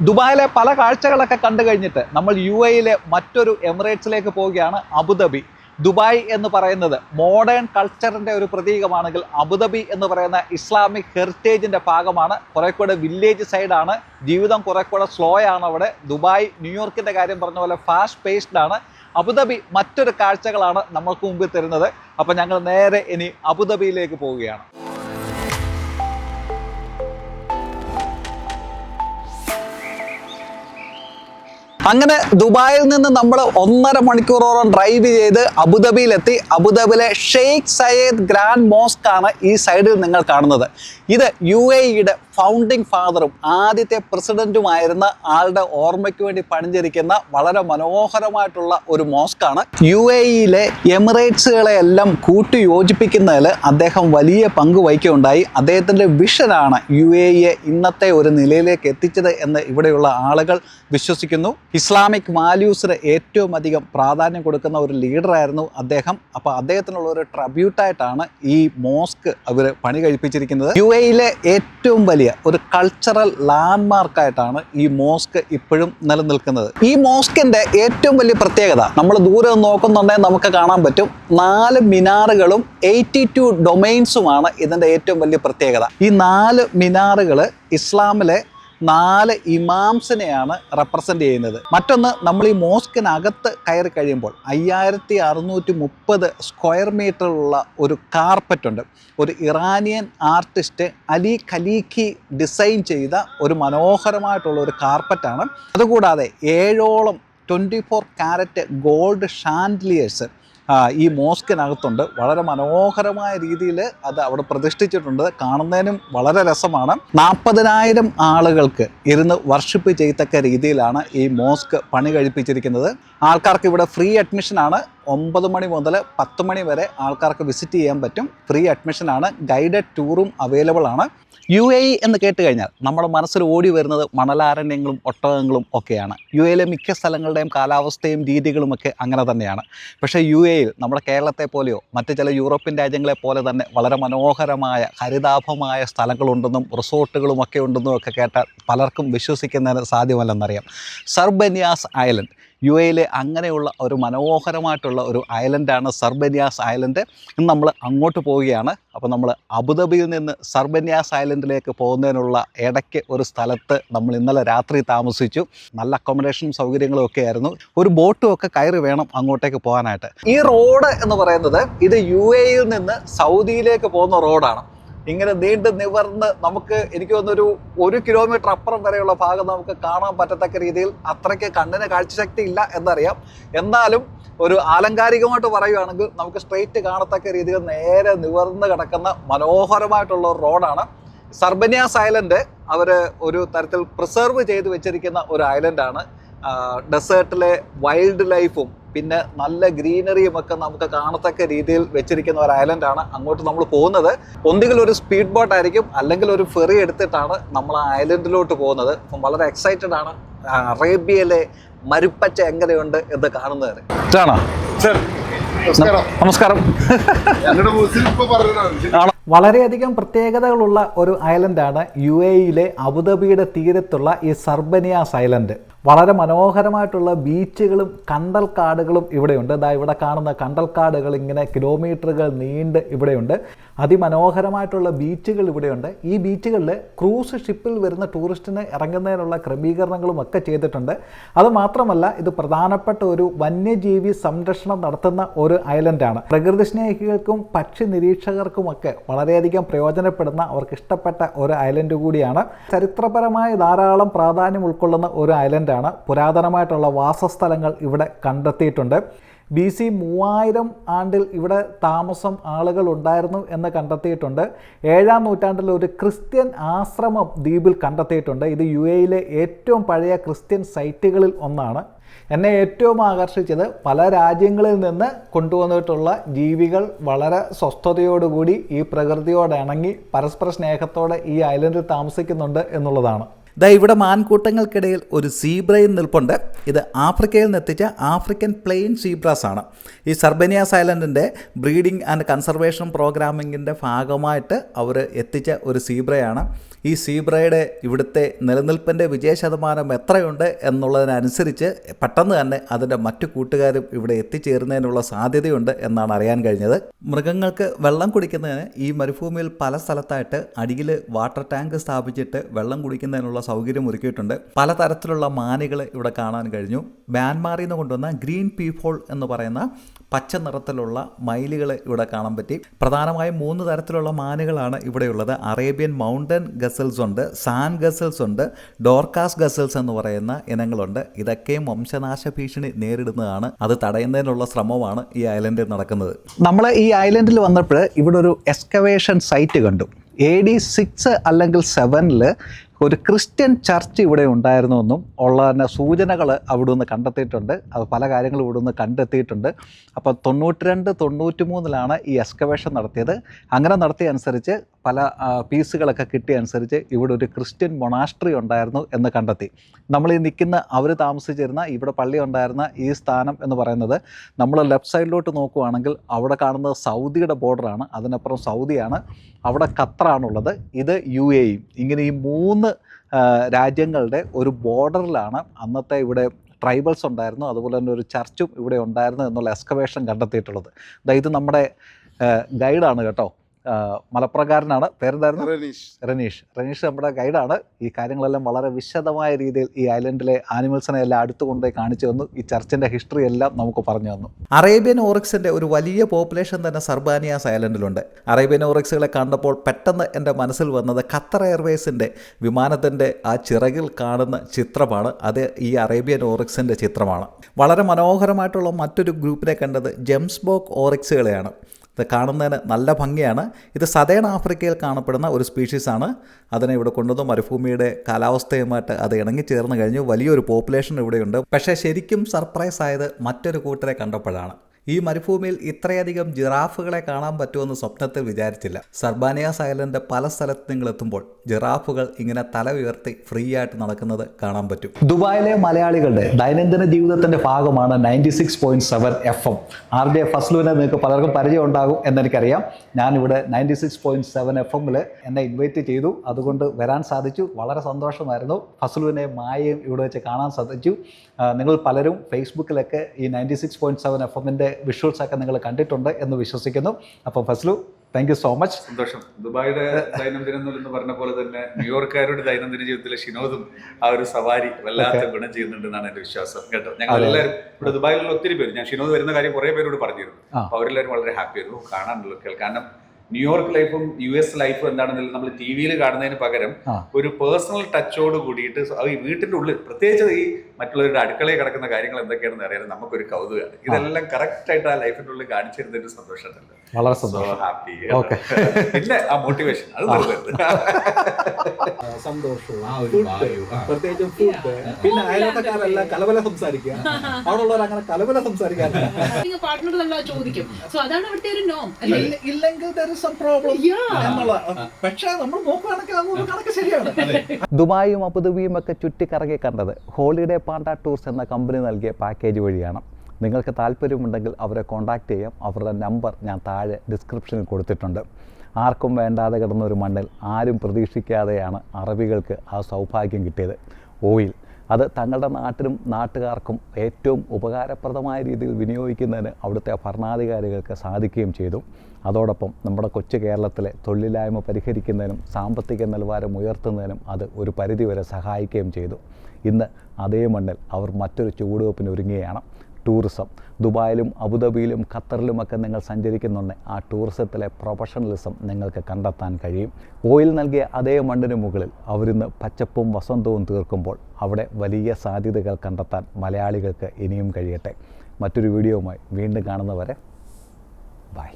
ദുബായിലെ പല കാഴ്ചകളൊക്കെ കണ്ടു കഴിഞ്ഞിട്ട് നമ്മൾ യു എയിലെ മറ്റൊരു എമിറേറ്റ്സിലേക്ക് പോവുകയാണ് അബുദാബി. ദുബായ് എന്ന് പറയുന്നത് മോഡേൺ കൾച്ചറിന്റെ ഒരു പ്രതീകമാണെങ്കിൽ അബുദാബി എന്ന് പറയുന്ന ഇസ്ലാമിക് ഹെറിറ്റേജിന്റെ ഭാഗമാണ്. കുറെ കൂടെ വില്ലേജ് സൈഡാണ് ജീവിതം കുറെ കൂടെ സ്ലോ ആണ് അവിടെ. ദുബായ് ന്യൂയോർക്കിന്റെ കാര്യം പറഞ്ഞ പോലെ ഫാസ്റ്റ് പേസ്ഡ് ആണ്. അബുദാബി മറ്റൊരു കാഴ്ചകളാണ് നമ്മൾക്ക് മുമ്പിൽ തരുന്നത്. അപ്പോൾ ഞങ്ങൾ നേരെ ഇനി അബുദാബിയിലേക്ക് പോവുകയാണ്. അങ്ങനെ ദുബായിൽ നിന്ന് നമ്മൾ ഒന്നര മണിക്കൂറോളം ഡ്രൈവ് ചെയ്ത് അബുദാബിയിലെത്തി. അബുദാബിയിലെ ഷെയ്ഖ് സയ്യദ് ഗ്രാൻഡ് മോസ്ക് ആണ് ഈ സൈഡിൽ നിങ്ങൾ കാണുന്നത്. ഇത് യു എ ഇയുടെ ഫൗണ്ടിങ് ഫാദറും ആദ്യത്തെ പ്രസിഡന്റുമായിരുന്ന ആളുടെ ഓർമ്മയ്ക്ക് വേണ്ടി പണിഞ്ഞിരിക്കുന്ന വളരെ മനോഹരമായിട്ടുള്ള ഒരു മോസ്ക് ആണ് യു എ ഇയിലെ എമിറേറ്റ്സുകളെ എല്ലാം കൂട്ടി യോജിപ്പിക്കുന്നതിൽ അദ്ദേഹം വലിയ പങ്ക് വഹിക്കുകയുണ്ടായി. അദ്ദേഹത്തിന്റെ വിഷനാണ് യു എ ഇയെ ഇന്നത്തെ ഒരു നിലയിലേക്ക് എത്തിച്ചത് എന്ന് ഇവിടെയുള്ള ആളുകൾ വിശ്വസിക്കുന്നു. ഇസ്ലാമിക് വാല്യൂസിന് ഏറ്റവും അധികം പ്രാധാന്യം കൊടുക്കുന്ന ഒരു ലീഡറായിരുന്നു അദ്ദേഹം. അപ്പോൾ അദ്ദേഹത്തിനുള്ള ഒരു ട്രബ്യൂട്ടായിട്ടാണ് ഈ മോസ്ക് അവർ പണി കഴിപ്പിച്ചിരിക്കുന്നത്. യു എയിലെ ഏറ്റവും വലിയ ഒരു കൾച്ചറൽ ലാൻഡ്മാർക്കായിട്ടാണ് ഈ മോസ്ക് ഇപ്പോഴും നിലനിൽക്കുന്നത്. ഈ മോസ്കിന്റെ ഏറ്റവും വലിയ പ്രത്യേകത നമ്മൾ ദൂരെ നോക്കുന്നുണ്ടെങ്കിൽ നമുക്ക് കാണാൻ പറ്റും നാല് മിനാറുകളും എയ്റ്റി ടു ഡൊമൈൻസുമാണ് ഇതിന്റെ ഏറ്റവും വലിയ പ്രത്യേകത. ഈ നാല് മിനാറുകൾ ഇസ്ലാമിലെ നാല് ഇമാംസിനെയാണ് റെപ്രസെന്റ് ചെയ്യുന്നത്. മറ്റൊന്ന് നമ്മൾ ഈ മോസ്കിനകത്ത് കയറി കഴിയുമ്പോൾ അയ്യായിരത്തി അറുന്നൂറ്റി മുപ്പത് സ്ക്വയർ മീറ്ററുള്ള ഒരു കാർപ്പറ്റ് ഉണ്ട്. ഒരു Iranian artist Ali Khaliqi design ചെയ്ത ഒരു മനോഹരമായിട്ടുള്ള ഒരു കാർപ്പറ്റാണ് അതുകൂടാതെ ഏഴോളം twenty four carat gold chandeliers ഈ മോസ്കിനകത്തുണ്ട്. വളരെ മനോഹരമായ രീതിയിൽ അത് അവിടെ പ്രതിഷ്ഠിച്ചിട്ടുണ്ട്. കാണുന്നതിനും വളരെ രസമാണ്. നാൽപ്പതിനായിരം ആളുകൾക്ക് ഇരുന്ന് വർഷിപ്പ് ചെയ്യത്തക്ക രീതിയിലാണ് ഈ മോസ്ക് പണി കഴിപ്പിച്ചിരിക്കുന്നത്. ആൾക്കാർക്ക് ഇവിടെ ഫ്രീ അഡ്മിഷനാണ് ഒമ്പത് മണി മുതൽ പത്ത് മണി വരെ ആൾക്കാർക്ക് വിസിറ്റ് ചെയ്യാൻ പറ്റും. ഫ്രീ അഡ്മിഷനാണ് ഗൈഡഡ് ടൂറും അവൈലബിൾ ആണ്. യു എ ഇ എന്ന് കേട്ട് കഴിഞ്ഞാൽ നമ്മുടെ മനസ്സിൽ ഓടി വരുന്നത് മണലാരണ്യങ്ങളും ഒട്ടകങ്ങളും ഒക്കെയാണ്. യു എയിലെ മിക്ക സ്ഥലങ്ങളുടെയും കാലാവസ്ഥയും രീതികളും ഒക്കെ അങ്ങനെ തന്നെയാണ്. പക്ഷേ യു എയിൽ നമ്മുടെ കേരളത്തെ പോലെയോ മറ്റ് ചില യൂറോപ്യൻ രാജ്യങ്ങളെ പോലെ തന്നെ വളരെ മനോഹരമായ ഹരിതാഭമായ സ്ഥലങ്ങളുണ്ടെന്നും റിസോർട്ടുകളും ഒക്കെ ഉണ്ടെന്നും ഒക്കെ കേട്ടാൽ പലർക്കും വിശ്വസിക്കുന്നതിന് സാധ്യമല്ലെന്നറിയാം. സർബന്യാസ് ഐലൻഡ് യു എയിലെ അങ്ങനെയുള്ള ഒരു മനോഹരമായിട്ടുള്ള ഒരു ഐലൻഡാണ് സർബന്യാസ് ഐലൻഡ്. ഇന്ന് നമ്മൾ അങ്ങോട്ട് പോവുകയാണ്. അപ്പോൾ നമ്മൾ അബുദാബിയിൽ നിന്ന് സർബന്യാസ് ഐലൻഡിലേക്ക് പോകുന്നതിനുള്ള ഇടയ്ക്ക് ഒരു സ്ഥലത്ത് നമ്മൾ ഇന്നലെ രാത്രി താമസിച്ചു. നല്ല അക്കോമഡേഷനും സൗകര്യങ്ങളും ഒക്കെ ആയിരുന്നു. ഒരു ബോട്ടും ഒക്കെ കയറി വേണം അങ്ങോട്ടേക്ക് പോകാനായിട്ട്. ഈ റോഡ് എന്ന് പറയുന്നത് ഇത് യു എയിൽ നിന്ന് സൗദിയിലേക്ക് പോകുന്ന റോഡാണ്. ഇങ്ങനെ നീണ്ട് നിവർന്ന് നമുക്ക് എനിക്ക് തോന്നുന്നൊരു ഒരു കിലോമീറ്റർ അപ്പുറം വരെയുള്ള ഭാഗം നമുക്ക് കാണാൻ പറ്റത്തക്ക രീതിയിൽ അത്രയ്ക്ക് കണ്ണിന് കാഴ്ചശക്തി ഇല്ല എന്നറിയാം. എന്നാലും ഒരു ആലങ്കാരികമായിട്ട് പറയുകയാണെങ്കിൽ നമുക്ക് സ്ട്രെയിറ്റ് കാണത്തക്ക രീതിയിൽ നേരെ നിവർന്ന് കിടക്കുന്ന മനോഹരമായിട്ടുള്ള ഒരു റോഡാണ് സർബന്യാസ് ഐലൻഡ് അവർ ഒരു തരത്തിൽ പ്രിസർവ് ചെയ്ത് വെച്ചിരിക്കുന്ന ഒരു ഐലൻഡാണ് ഡെസേർട്ടിലെ വൈൽഡ് ലൈഫും പിന്നെ നല്ല ഗ്രീനറിയും ഒക്കെ നമുക്ക് കാണത്തക്ക രീതിയിൽ വെച്ചിരിക്കുന്ന ഒരു ഐലൻഡ് ആണ് അങ്ങോട്ട് നമ്മൾ പോകുന്നത്. ഒന്നുകിൽ ഒരു സ്പീഡ് ബോട്ട് ആയിരിക്കും അല്ലെങ്കിൽ ഒരു ഫെറി എടുത്തിട്ടാണ് നമ്മൾ ആ ഐലൻഡിലോട്ട് പോകുന്നത്. അപ്പം വളരെ എക്സൈറ്റഡ് ആണ്. അറേബ്യയിലെ മരുപ്പച്ച എങ്ങനെയുണ്ട് എന്ന് കാണുന്നത് ഇതാണോ? നമസ്കാരം. വളരെയധികം പ്രത്യേകതകളുള്ള ഒരു ഐലൻഡാണ് യു എയിലെ അബുദാബിയുടെ തീരത്തുള്ള ഈ സർബനിയാസ് ഐലൻഡ് വളരെ മനോഹരമായിട്ടുള്ള ബീച്ചുകളും കണ്ടൽക്കാടുകളും ഇവിടെയുണ്ട്. ഇതാ ഇവിടെ കാണുന്ന കണ്ടൽക്കാടുകൾ ഇങ്ങനെ കിലോമീറ്ററുകൾ നീണ്ട് ഇവിടെയുണ്ട്. അതിമനോഹരമായിട്ടുള്ള ബീച്ചുകൾ ഇവിടെയുണ്ട്. ഈ ബീച്ചുകളിൽ ക്രൂസ് ഷിപ്പിൽ വരുന്ന ടൂറിസ്റ്റിന് ഇറങ്ങുന്നതിനുള്ള ക്രമീകരണങ്ങളും ഒക്കെ ചെയ്തിട്ടുണ്ട് അതുമാത്രമല്ല ഇത് പ്രധാനപ്പെട്ട ഒരു വന്യജീവി സംരക്ഷണം നടത്തുന്ന ഒരു ഐലൻഡാണ്. പ്രകൃതി സ്നേഹികൾക്കും പക്ഷി നിരീക്ഷകർക്കുമൊക്കെ വളരെയധികം പ്രയോജനപ്പെടുന്ന അവർക്ക് ഇഷ്ടപ്പെട്ട ഒരു ഐലൻഡ് കൂടിയാണ്. ചരിത്രപരമായ ധാരാളം പ്രാധാന്യം ഉൾക്കൊള്ളുന്ന ഒരു ഐലൻഡാണ്. പുരാതനമായിട്ടുള്ള വാസസ്ഥലങ്ങൾ ഇവിടെ കണ്ടെത്തിയിട്ടുണ്ട്. ബി സി മൂവായിരം ആണ്ടിൽ ഇവിടെ താമസം ആളുകൾ ഉണ്ടായിരുന്നു എന്ന് കണ്ടെത്തിയിട്ടുണ്ട്. ഏഴാം നൂറ്റാണ്ടിൽ ഒരു ക്രിസ്ത്യൻ ആശ്രമം ദ്വീപിൽ കണ്ടെത്തിയിട്ടുണ്ട്. ഇത് യു എയിലെ ഏറ്റവും പഴയ ക്രിസ്ത്യൻ സൈറ്റുകളിൽ ഒന്നാണ്. എന്നെ ഏറ്റവും ആകർഷിച്ചത് പല രാജ്യങ്ങളിൽ നിന്ന് കൊണ്ടുവന്നിട്ടുള്ള ജീവികൾ വളരെ സ്വസ്ഥതയോടുകൂടി ഈ പ്രകൃതിയോട് ഇണങ്ങി പരസ്പര സ്നേഹത്തോടെ ഈ ഐലൻഡിൽ താമസിക്കുന്നുണ്ട് എന്നുള്ളതാണ്. ദാ ഇവിടെ മാൻകൂട്ടങ്ങൾക്കിടയിൽ ഒരു സീബ്രയും നിൽപ്പുണ്ട്. ഇത് ആഫ്രിക്കയിൽ നിന്നെത്തിച്ച ആഫ്രിക്കൻ പ്ലെയിൻ സീബ്രാസ് ആണ് ഈ സർബനിയ ഐലൻഡിന്റെ ബ്രീഡിംഗ് ആൻഡ് കൺസർവേഷൻ പ്രോഗ്രാമിങ്ങിന്റെ ഭാഗമായിട്ട് അവർ എത്തിച്ച ഒരു സീബ്രയാണ്. ഈ സീബ്രയുടെ ഇവിടുത്തെ നിലനിൽപ്പിന്റെ വിജയ ശതമാനം എത്രയുണ്ട് എന്നുള്ളതിനനുസരിച്ച് പെട്ടെന്ന് തന്നെ അതിന്റെ മറ്റു കൂട്ടുകാരും ഇവിടെ എത്തിച്ചേരുന്നതിനുള്ള സാധ്യതയുണ്ട് എന്നാണ് അറിയാൻ കഴിഞ്ഞത്. മൃഗങ്ങൾക്ക് വെള്ളം കുടിക്കുന്നതിന് ഈ മരുഭൂമിയിൽ പല സ്ഥലത്തായിട്ട് അടിയിൽ വാട്ടർ ടാങ്ക് സ്ഥാപിച്ചിട്ട് വെള്ളം കുടിക്കുന്നതിനുള്ള സൗകര്യം ഒരുക്കിയിട്ടുണ്ട്. പലതരത്തിലുള്ള മാനുകൾ ഇവിടെ കാണാൻ കഴിഞ്ഞു. മ്യാൻമാറിൽ നിന്ന് കൊണ്ടുവന്ന ഗ്രീൻ പീഫോൾ എന്ന് പറയുന്ന പച്ച നിറത്തിലുള്ള മയിലുകൾ ഇവിടെ കാണാൻ പറ്റി. പ്രധാനമായും മൂന്ന് തരത്തിലുള്ള മാനുകളാണ് ഇവിടെയുള്ളത് അറേബ്യൻ മൗണ്ടൻ ഗസൽസ് ഉണ്ട് സാൻ ഗസൽസ് ഉണ്ട് ഡോർക്കാസ് ഗസൽസ് എന്ന് പറയുന്ന ഇനങ്ങളുണ്ട്. ഇതൊക്കെയും വംശനാശ ഭീഷണി നേരിടുന്നതാണ്. അത് തടയുന്നതിനുള്ള ശ്രമമാണ് ഈ ഐലൻഡിൽ നടക്കുന്നത്. നമ്മൾ ഈ ഐലൻഡിൽ വന്നപ്പോൾ ഇവിടെ ഒരു എക്സ്കവേഷൻ സൈറ്റ് കണ്ടു. എ ഡി സിക്സ് അല്ലെങ്കിൽ സെവനിൽ ഒരു ക്രിസ്ത്യൻ ചർച്ച് ഇവിടെ ഉണ്ടായിരുന്നുവെന്നും ഉള്ള തന്നെ സൂചനകൾ അവിടെ നിന്ന് കണ്ടെത്തിയിട്ടുണ്ട്. അത് പല കാര്യങ്ങളും ഇവിടെ നിന്ന് കണ്ടെത്തിയിട്ടുണ്ട്. അപ്പോൾ തൊണ്ണൂറ്റി രണ്ട് തൊണ്ണൂറ്റി മൂന്നിലാണ് ഈ എക്സ്കവേഷൻ നടത്തിയത്. അങ്ങനെ നടത്തിയ അനുസരിച്ച് പല പീസുകളൊക്കെ കിട്ടിയ അനുസരിച്ച് ഇവിടെ ഒരു ക്രിസ്ത്യൻ മൊണാസ്ട്രി ഉണ്ടായിരുന്നു എന്ന് കണ്ടെത്തി. നമ്മൾ ഈ നിൽക്കുന്ന അവർ താമസിച്ചിരുന്ന ഇവിടെ പള്ളി ഉണ്ടായിരുന്ന ഈ സ്ഥാനം എന്ന് പറയുന്നത് നമ്മൾ ലെഫ്റ്റ് സൈഡിലോട്ട് നോക്കുവാണെങ്കിൽ അവിടെ കാണുന്നത് സൗദിയുടെ ബോർഡറാണ് അതിനപ്പുറം സൗദിയാണ്. അവിടെ ഖത്തറാണുള്ളത്. ഇത് യു എയും ഇങ്ങനെ ഈ മൂന്ന് ആ, രാജ്യങ്ങളുടെ ഒരു ബോർഡറിലാണ് അന്നത്തെ ഇവിടെ ട്രൈബൽസ് ഉണ്ടായിരുന്നു അതുപോലെ തന്നെ ഒരു ചർച്ചും ഇവിടെ ഉണ്ടായിരുന്നു എന്നുള്ള എക്സ്കവേഷൻ കണ്ടെത്തിയിട്ടുള്ളത്. ഇത് നമ്മുടെ ഗൈഡാണ് കേട്ടോ. മലപ്രകാരനാണ്. പേരെന്തായിരുന്നു? റനീഷ്. റനീഷ്. റനീഷ് നമ്മുടെ ഗൈഡാണ്. ഈ കാര്യങ്ങളെല്ലാം വളരെ വിശദമായ രീതിയിൽ ഈ ഐലൻഡിലെ ആനിമൽസിനെ എല്ലാം അടുത്ത് കൊണ്ടുപോയി കാണിച്ചു തന്നു. ഈ ചർച്ചിന്റെ ഹിസ്റ്ററി എല്ലാം നമുക്ക് പറഞ്ഞു തന്നു. അറേബ്യൻ ഓറിക്സിന്റെ ഒരു വലിയ പോപ്പുലേഷൻ തന്നെ സർബാനിയാസ് ഐലൻഡിലുണ്ട്. അറേബ്യൻ ഓറിക്സുകളെ കണ്ടപ്പോൾ പെട്ടെന്ന് എന്റെ മനസ്സിൽ വന്നത് ഖത്തർ എയർവേസിന്റെ വിമാനത്തിന്റെ ആ ചിറകിൽ കാണുന്ന ചിത്രമാണ്. അത് ഈ അറേബ്യൻ ഓറിക്സിന്റെ ചിത്രമാണ്. വളരെ മനോഹരമായിട്ടുള്ള മറ്റൊരു ഗ്രൂപ്പിനെ കണ്ടത് ജെംസ്ബോക്ക് ഓറിക്സുകളെയാണ്. ഇത് കാണുന്നതിന് നല്ല ഭംഗിയാണ്. ഇത് സതേൺ ആഫ്രിക്കയിൽ കാണപ്പെടുന്ന ഒരു സ്പീഷീസാണ് അതിനെ ഇവിടെ കൊണ്ടുവന്ന്. മരുഭൂമിയുടെ കാലാവസ്ഥയുമായിട്ട് അത് ഇണങ്ങിച്ചേർന്ന് കഴിഞ്ഞു. വലിയൊരു പോപ്പുലേഷൻ ഇവിടെയുണ്ട്. പക്ഷേ ശരിക്കും സർപ്രൈസ് ആയത് മറ്റൊരു കൂട്ടരെ കണ്ടപ്പോഴാണ്. ഈ മരുഭൂമിയിൽ ഇത്രയധികം ജിറാഫുകളെ കാണാൻ പറ്റുമെന്ന് സ്വപ്നത്തിൽ വിചാരിച്ചില്ല. സർബാനിയ സൈലന്റെ പല സ്ഥലത്ത് നിങ്ങൾ എത്തുമ്പോൾ ജിറാഫുകൾ ഇങ്ങനെ തല ഉയർത്തി ഫ്രീ ആയിട്ട് നടക്കുന്നത് കാണാൻ പറ്റും. ദുബായിലെ മലയാളികളുടെ ദൈനംദിന ജീവിതത്തിന്റെ ഭാഗമാണ് ninety six point seven F M R D ഫസ്ലുവിനെ നിങ്ങൾക്ക് പലർക്കും പരിചയം ഉണ്ടാകും എന്നെനിക്കറിയാം. ഞാനിവിടെ ninety six point seven F എമ്മിൽ എന്നെ ഇൻവൈറ്റ് ചെയ്തു. അതുകൊണ്ട് വരാൻ സാധിച്ചു. വളരെ സന്തോഷമായിരുന്നു. ഫസ്ലുവിനെ മായയും ഇവിടെ വെച്ച് കാണാൻ സാധിച്ചു. നിങ്ങൾ പലരും ഫേസ്ബുക്കിലൊക്കെ ഈ ninety six point seven F എമ്മിന്റെ വിഷ്വൽസൊക്കെ നിങ്ങൾ കണ്ടിട്ടുണ്ട് എന്ന് വിശ്വസിക്കുന്നു. അപ്പോൾ Faslu thank you so much സന്തോഷം. ദുബായിയുടെ ദൈനംദിനം എന്ന് പറഞ്ഞ പോലെ തന്നെ ന്യൂയോർക്കാരുടെ ദൈനംദിന ജീവിതത്തിലെ ഷിനോദും ആ ഒരു സവാരി വല്ലാത്ത ഗുണം ചെയ്യുന്നുണ്ടെന്നാണ് എന്റെ വിശ്വാസം. കേട്ടോ? ഞങ്ങൾ എല്ലാവരും ഇവിടെ ദുബായിലുള്ള ഒത്തിരി പേര് ഞാൻ ഷിനോദ് വരുന്ന കാര്യം കുറെ പേരോട് പറഞ്ഞിരുന്നു. അപ്പൊ അവരെല്ലാവരും വളരെ ഹാപ്പി ആയിരുന്നു. കാണാനുള്ള കേൾക്കാനും കാരണം ന്യൂയോർക്ക് ലൈഫും യു എസ് ലൈഫും എന്താണെന്നില്ല നമ്മൾ ടി വിയിൽ കാണുന്നതിന് പകരം ഒരു പേഴ്സണൽ ടച്ചോട് കൂടിയിട്ട് അത് ഈ വീട്ടിന്റെ ഉള്ളിൽ പ്രത്യേകിച്ച് ഈ മറ്റുള്ളവരുടെ അടുക്കളയിൽ കിടക്കുന്ന കാര്യങ്ങൾ എന്തൊക്കെയാണെന്ന് അറിയാൻ നമുക്കൊരു കൗതുകമാണ്. ഇതെല്ലാം കറക്റ്റ് ആയിട്ട് ആ ലൈഫിന്റെ ഉള്ളിൽ കാണിച്ചിരുന്നതിന്റെ സന്തോഷമുണ്ടല്ലോ. വളരെ സന്തോഷം. ഹാപ്പി. പിന്നെ ആ മോട്ടിവേഷൻ അത് സന്തോഷവും. പ്രത്യേകിച്ചും ഫുഡ് പിന്നെ അയൽവക്കക്കാരെല്ലാം കലവല സംസാരിക്കുക. അവിടെ ഉള്ളവർ അങ്ങനെ കലവല സംസാരിക്കാറില്ല ചോദിക്കും. സോ അതാണ് ഇവിടുത്തെ ഒരു നോം അല്ലേ ഇല്ലെങ്കിൽ പ്രോബ്ലം Yeah. എന്നുള്ള പക്ഷേ നമ്മൾ നോക്കുകയാണെങ്കിൽ കണക്ക് ശരിയാണ്. ദുബായും അബുദാബിയും ഒക്കെ ചുറ്റിക്കറങ്ങി കണ്ടത് ഹോളിഡേ പാണ്ട ടൂർസ് എന്ന കമ്പനി നൽകിയ പാക്കേജ് വഴിയാണ്. നിങ്ങൾക്ക് താല്പര്യമുണ്ടെങ്കിൽ അവരെ കോൺടാക്റ്റ് ചെയ്യാം. അവരുടെ നമ്പർ ഞാൻ താഴെ ഡിസ്ക്രിപ്ഷനിൽ കൊടുത്തിട്ടുണ്ട്. ആർക്കും വേണ്ടാതെ കിടന്ന ഒരു മണ്ണിൽ ആരും പ്രതീക്ഷിക്കാതെയാണ് അറബികൾക്ക് ആ സൗഭാഗ്യം കിട്ടിയത്. ഓയിൽ. അത് തങ്ങളുടെ നാട്ടിലും നാട്ടുകാർക്കും ഏറ്റവും ഉപകാരപ്രദമായ രീതിയിൽ വിനിയോഗിക്കുന്നതിന് അവിടുത്തെ ഭരണാധികാരികൾക്ക് സാധിക്കുകയും ചെയ്തു. അതോടൊപ്പം നമ്മുടെ കൊച്ചു കേരളത്തിലെ തൊഴിലില്ലായ്മ പരിഹരിക്കുന്നതിനും സാമ്പത്തിക നിലവാരം ഉയർത്തുന്നതിനും അത് ഒരു പരിധിവരെ സഹായിക്കുകയും ചെയ്തു. ഇന്ന് അതേ മണ്ണിൽ അവർ മറ്റൊരു ചുവടുവെപ്പിന് ഒരുങ്ങുകയാണ്. ടൂറിസം. ദുബായിലും അബുദാബിയിലും ഖത്തറിലുമൊക്കെ നിങ്ങൾ സഞ്ചരിക്കുന്നുണ്ട്. ആ ടൂറിസത്തിലെ പ്രൊഫഷണലിസം നിങ്ങൾക്ക് കണ്ടെത്താൻ കഴിയും. ഓയിൽ നൽകിയ അതേ മണ്ണിന് മുകളിൽ അവരിന്ന് പച്ചപ്പും വസന്തവും തീർക്കുമ്പോൾ അവിടെ വലിയ സാധ്യതകൾ കണ്ടെത്താൻ മലയാളികൾക്ക് ഇനിയും കഴിയട്ടെ. മറ്റൊരു വീഡിയോവുമായി വീണ്ടും കാണുന്നവരെ ബൈ.